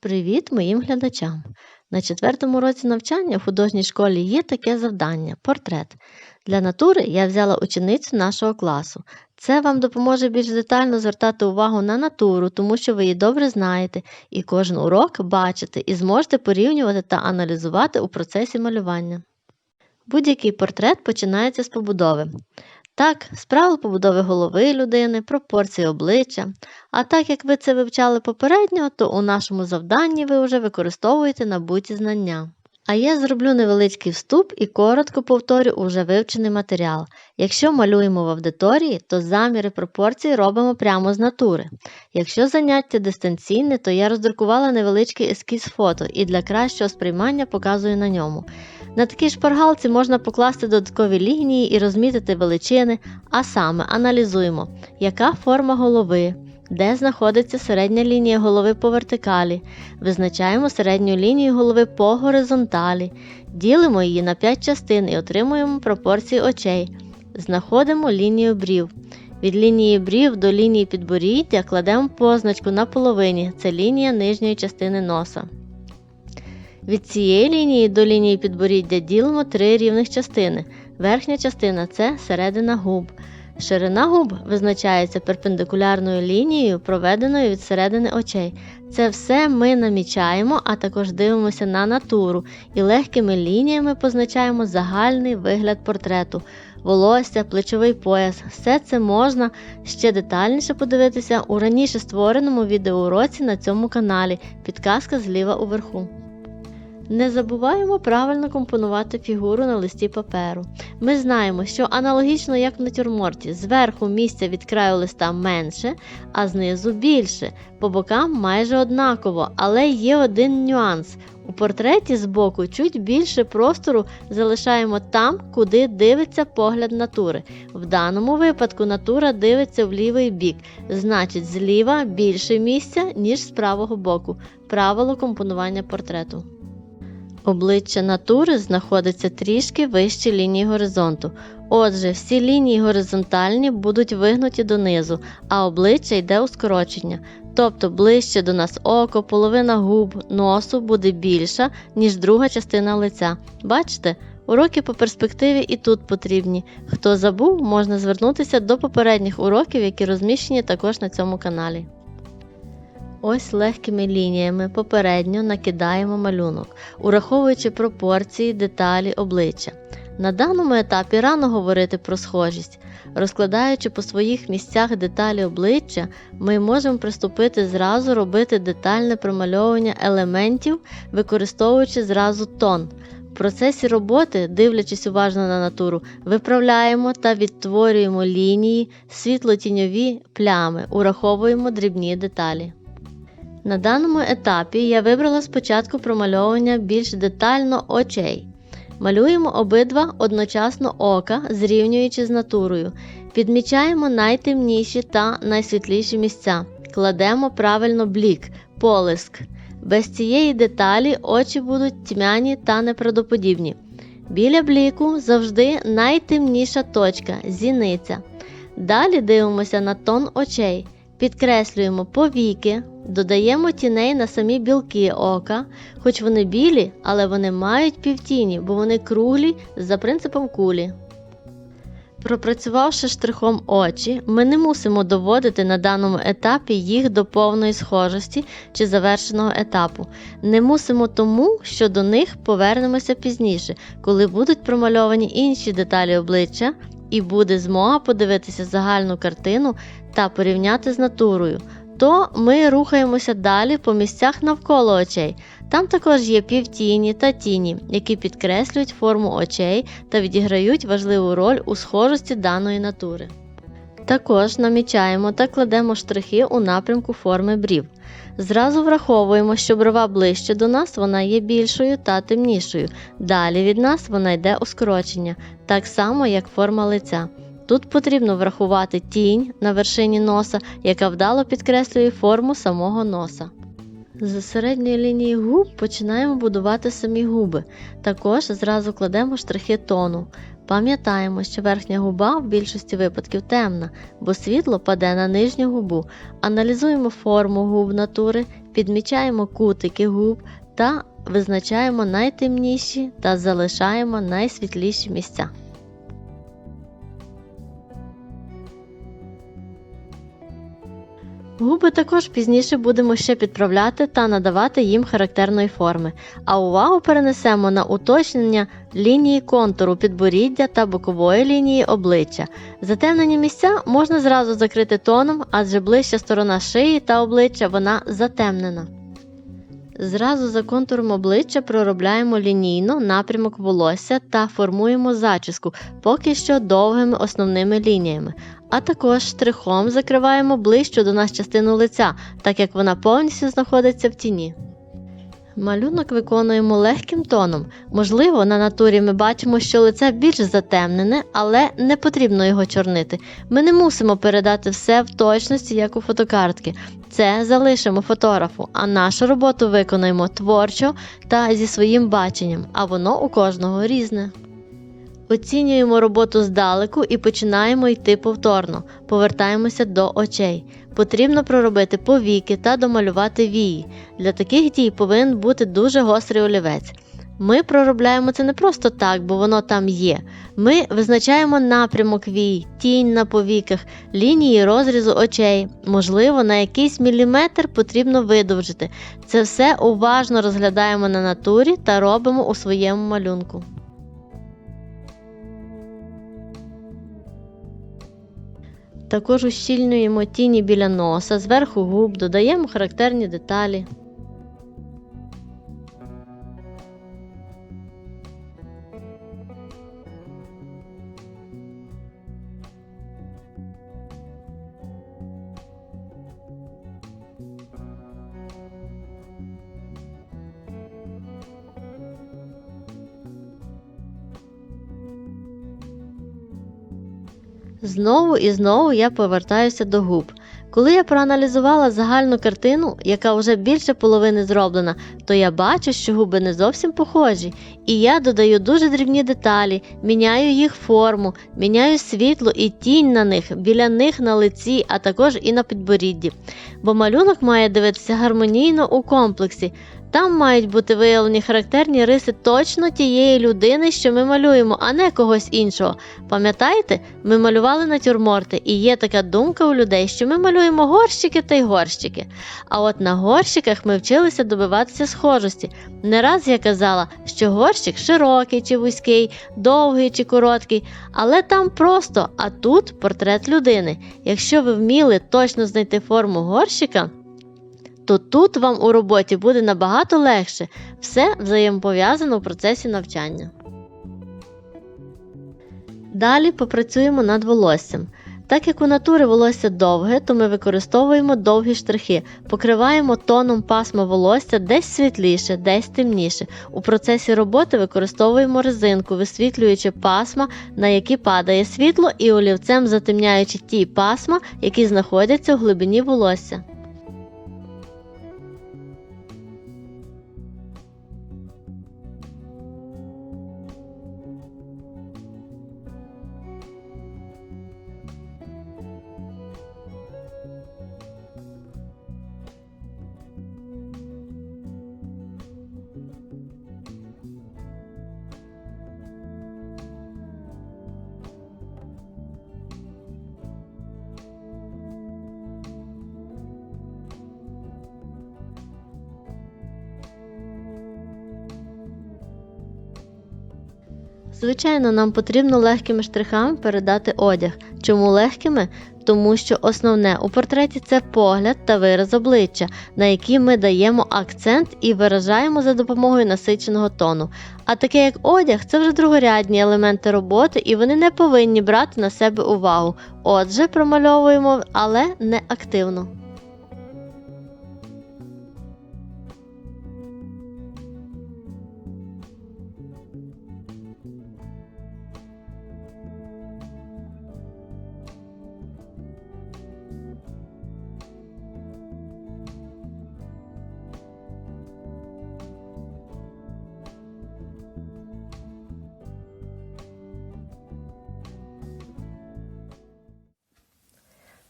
Привіт моїм глядачам! На четвертому році навчання в художній школі є таке завдання портрет. Для натури я взяла ученицю нашого класу. Це вам допоможе більш детально звертати увагу на натуру, тому що ви її добре знаєте, і кожен урок бачите і зможете порівнювати та аналізувати у процесі малювання. Будь-який портрет починається з побудови. Так, з правил побудови голови людини, пропорції обличчя. А так як ви це вивчали попередньо, то у нашому завданні ви вже використовуєте набуті знання. А я зроблю невеличкий вступ і коротко повторю уже вивчений матеріал. Якщо малюємо в аудиторії, то заміри пропорцій робимо прямо з натури. Якщо заняття дистанційне, то я роздрукувала невеличкий ескіз фото і для кращого сприймання показую на ньому. На такій шпаргалці можна покласти додаткові лінії і розмітити величини, а саме аналізуємо, яка форма голови, де знаходиться середня лінія голови по вертикалі, визначаємо середню лінію голови по горизонталі, ділимо її на 5 частин і отримуємо пропорції очей, знаходимо лінію брів. Від лінії брів до лінії підборіддя кладемо позначку на половині, це лінія нижньої частини носа. Від цієї лінії до лінії підборіддя ділимо три рівних частини. Верхня частина це середина губ. Ширина губ визначається перпендикулярною лінією, проведеною від середини очей. Це все ми намічаємо, а також дивимося на натуру і легкими лініями позначаємо загальний вигляд портрету, волосся, плечовий пояс. Все це можна ще детальніше подивитися у раніше створеному відеоуроці на цьому каналі. Підказка зліва уверху. Не забуваємо правильно компонувати фігуру на листі паперу. Ми знаємо, що аналогічно як в натюрморті, зверху місця від краю листа менше, а знизу більше. По бокам майже однаково, але є один нюанс. У портреті збоку чуть більше простору залишаємо там, куди дивиться погляд натури. В даному випадку натура дивиться в лівий бік, значить зліва більше місця, ніж з правого боку. Правило компонування портрету. Обличчя натури знаходиться трішки вище лінії горизонту. Отже, всі лінії горизонтальні будуть вигнуті донизу, а обличчя йде у скорочення. Тобто ближче до нас око, половина губ, носу буде більша, ніж друга частина лиця. Бачите? Уроки по перспективі і тут потрібні. Хто забув, можна звернутися до попередніх уроків, які розміщені також на цьому каналі. Ось легкими лініями попередньо накидаємо малюнок, ураховуючи пропорції, деталі обличчя. На даному етапі рано говорити про схожість. Розкладаючи по своїх місцях деталі обличчя, ми можемо приступити зразу робити детальне промальовування елементів, використовуючи зразу тон. В процесі роботи, дивлячись уважно на натуру, виправляємо та відтворюємо лінії, світло-тіньові плями, ураховуємо дрібні деталі. На даному етапі я вибрала спочатку промальовування більш детально очей. Малюємо обидва одночасно ока, зрівнюючи з натурою. Підмічаємо найтемніші та найсвітліші місця. Кладемо правильно блік, полиск. Без цієї деталі очі будуть тьмяні та неправдоподібні. Біля бліку завжди найтемніша точка зіниця. Далі дивимося на тон очей. Підкреслюємо повіки, додаємо тіней на самі білки ока, хоч вони білі, але вони мають півтіні, бо вони круглі за принципом кулі. Пропрацювавши штрихом очі, ми не мусимо доводити на даному етапі їх до повної схожості чи завершеного етапу. Не мусимо тому, що до них повернемося пізніше, коли будуть промальовані інші деталі обличчя, і буде змога подивитися загальну картину та порівняти з натурою, то ми рухаємося далі по місцях навколо очей. Там також є півтіні та тіні, які підкреслюють форму очей та відіграють важливу роль у схожості даної натури. Також намічаємо та кладемо штрихи у напрямку форми брів. Зразу враховуємо, що брова ближче до нас вона є більшою та темнішою. Далі від нас вона йде у скорочення, так само як форма лиця. Тут потрібно врахувати тінь на вершині носа, яка вдало підкреслює форму самого носа. З середньої лінії губ починаємо будувати самі губи. Також зразу кладемо штрихи тону. Пам'ятаємо, що верхня губа в більшості випадків темна, бо світло паде на нижню губу. Аналізуємо форму губ натури, підмічаємо кутики губ та визначаємо найтемніші та залишаємо найсвітліші місця. Губи також пізніше будемо ще підправляти та надавати їм характерної форми, а увагу перенесемо на уточнення лінії контуру підборіддя та бокової лінії обличчя. Затемнені місця можна зразу закрити тоном, адже ближча сторона шиї та обличчя вона затемнена. Зразу за контуром обличчя проробляємо лінійно напрямок волосся та формуємо зачіску, поки що довгими основними лініями, а також штрихом закриваємо ближчу до нас частину лиця, так як вона повністю знаходиться в тіні. Малюнок виконуємо легким тоном. Можливо, на натурі ми бачимо, що лице більш затемнене, але не потрібно його чорнити. Ми не мусимо передати все в точності, як у фотокартки. Це залишимо фотографу, а нашу роботу виконуємо творчо та зі своїм баченням, а воно у кожного різне. Оцінюємо роботу здалеку і починаємо йти повторно, повертаємося до очей. Потрібно проробити повіки та домалювати вії. Для таких дій повинен бути дуже гострий олівець. Ми проробляємо це не просто так, бо воно там є. Ми визначаємо напрямок вій, тінь на повіках, лінії розрізу очей. Можливо, на якийсь міліметр потрібно видовжити. Це все уважно розглядаємо на натурі та робимо у своєму малюнку. Також ущільнюємо тіні біля носа, зверху губ, додаємо характерні деталі. Знову і знову я повертаюся до губ. Коли я проаналізувала загальну картину, яка вже більше половини зроблена, то я бачу, що губи не зовсім похожі, і я додаю дуже дрібні деталі, міняю їх форму, міняю світло і тінь на них, біля них на лиці, а також і на підборідді. Бо малюнок має дивитися гармонійно у комплексі. Там мають бути виявлені характерні риси точно тієї людини, що ми малюємо, а не когось іншого. Пам'ятаєте, ми малювали натюрморти, і є така думка у людей, що ми малюємо горщики та й горщики. А от на горщиках ми вчилися добиватися схожості. Не раз я казала, що горщик широкий чи вузький, довгий чи короткий, але там просто, а тут портрет людини. Якщо ви вміли точно знайти форму горщика, то тут вам у роботі буде набагато легше, все взаємопов'язано в процесі навчання. Далі попрацюємо над волоссям. Так як у натури волосся довге, то ми використовуємо довгі штрихи, покриваємо тоном пасма волосся десь світліше, десь темніше. У процесі роботи використовуємо резинку, висвітлюючи пасма, на які падає світло, і олівцем затемняючи ті пасма, які знаходяться в глибині волосся. Звичайно, нам потрібно легкими штрихами передати одяг. Чому легкими? Тому що основне у портреті це погляд та вираз обличчя, на які ми даємо акцент і виражаємо за допомогою насиченого тону. А таке як одяг, це вже другорядні елементи роботи, і вони не повинні брати на себе увагу. Отже, промальовуємо, але не активно.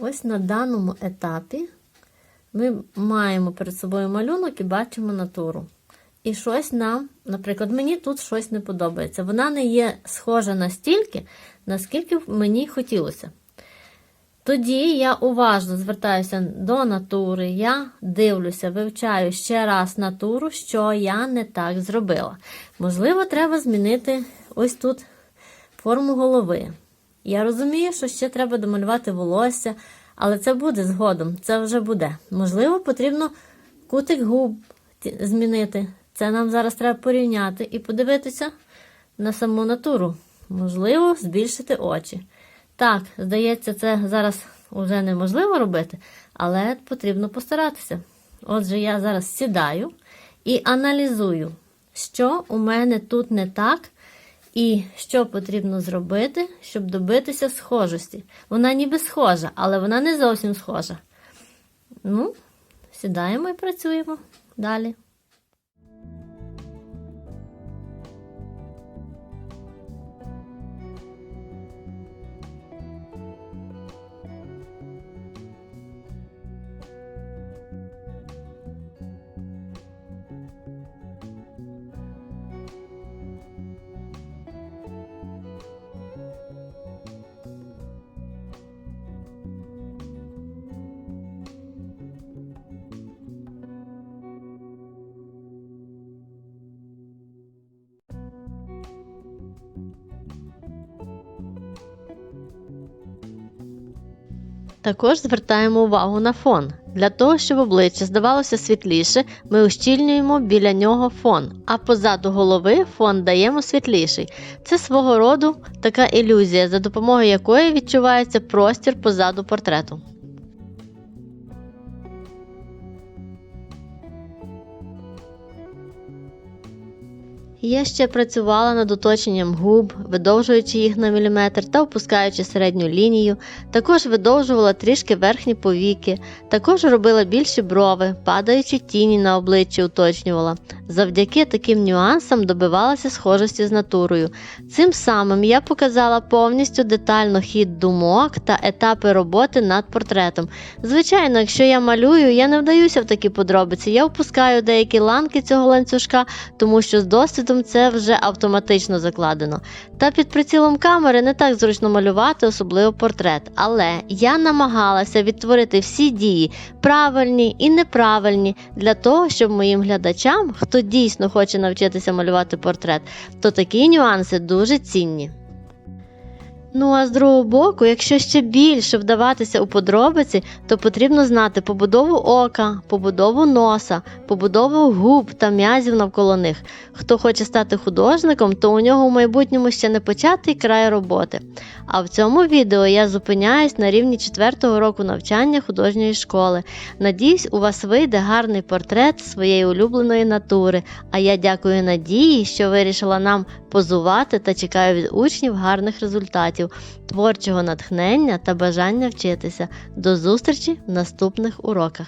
Ось на даному етапі ми маємо перед собою малюнок і бачимо натуру. І щось нам, наприклад, мені тут щось не подобається. Вона не є схожа настільки, наскільки мені хотілося. Тоді я уважно звертаюся до натури, я дивлюся, вивчаю ще раз натуру, що я не так зробила. Можливо, треба змінити ось тут форму голови. Я розумію, що ще треба домалювати волосся, але це буде згодом, це вже буде. Можливо, потрібно кутик губ змінити. Це нам зараз треба порівняти і подивитися на саму натуру. Можливо, збільшити очі. Так, здається, це зараз вже неможливо робити, але потрібно постаратися. Отже, я зараз сідаю і аналізую, що у мене тут не так, і що потрібно зробити, щоб добитися схожості. Вона ніби схожа, але вона не зовсім схожа. Ну, сідаємо і працюємо далі. Також звертаємо увагу на фон. Для того, щоб обличчя здавалося світліше, ми ущільнюємо біля нього фон, а позаду голови фон даємо світліший. Це свого роду така ілюзія, за допомогою якої відчувається простір позаду портрету. Я ще працювала над уточненням губ, видовжуючи їх на міліметр та опускаючи середню лінію. Також видовжувала трішки верхні повіки, також робила більші брови, падаючи тіні на обличчі уточнювала. Завдяки таким нюансам добивалася схожості з натурою. Цим самим я показала повністю детально хід думок та етапи роботи над портретом. Звичайно, якщо я малюю, я не вдаюся в такі подробиці. Я впускаю деякі ланки цього ланцюжка, тому що з досвідом це вже автоматично закладено. Та під прицілом камери не так зручно малювати, особливо портрет. Але я намагалася відтворити всі дії, правильні і неправильні, для того, щоб моїм глядачам, хто дійсно хоче навчитися малювати портрет, то такі нюанси дуже цінні. Ну а з другого боку, якщо ще більше вдаватися у подробиці, то потрібно знати побудову ока, побудову носа, побудову губ та м'язів навколо них. Хто хоче стати художником, то у нього в майбутньому ще не початий край роботи. А в цьому відео я зупиняюсь на рівні 4 року навчання художньої школи. Надіюсь, у вас вийде гарний портрет своєї улюбленої натури. А я дякую Надії, що вирішила нам позувати та чекаю від учнів гарних результатів, творчого натхнення та бажання вчитися. До зустрічі в наступних уроках.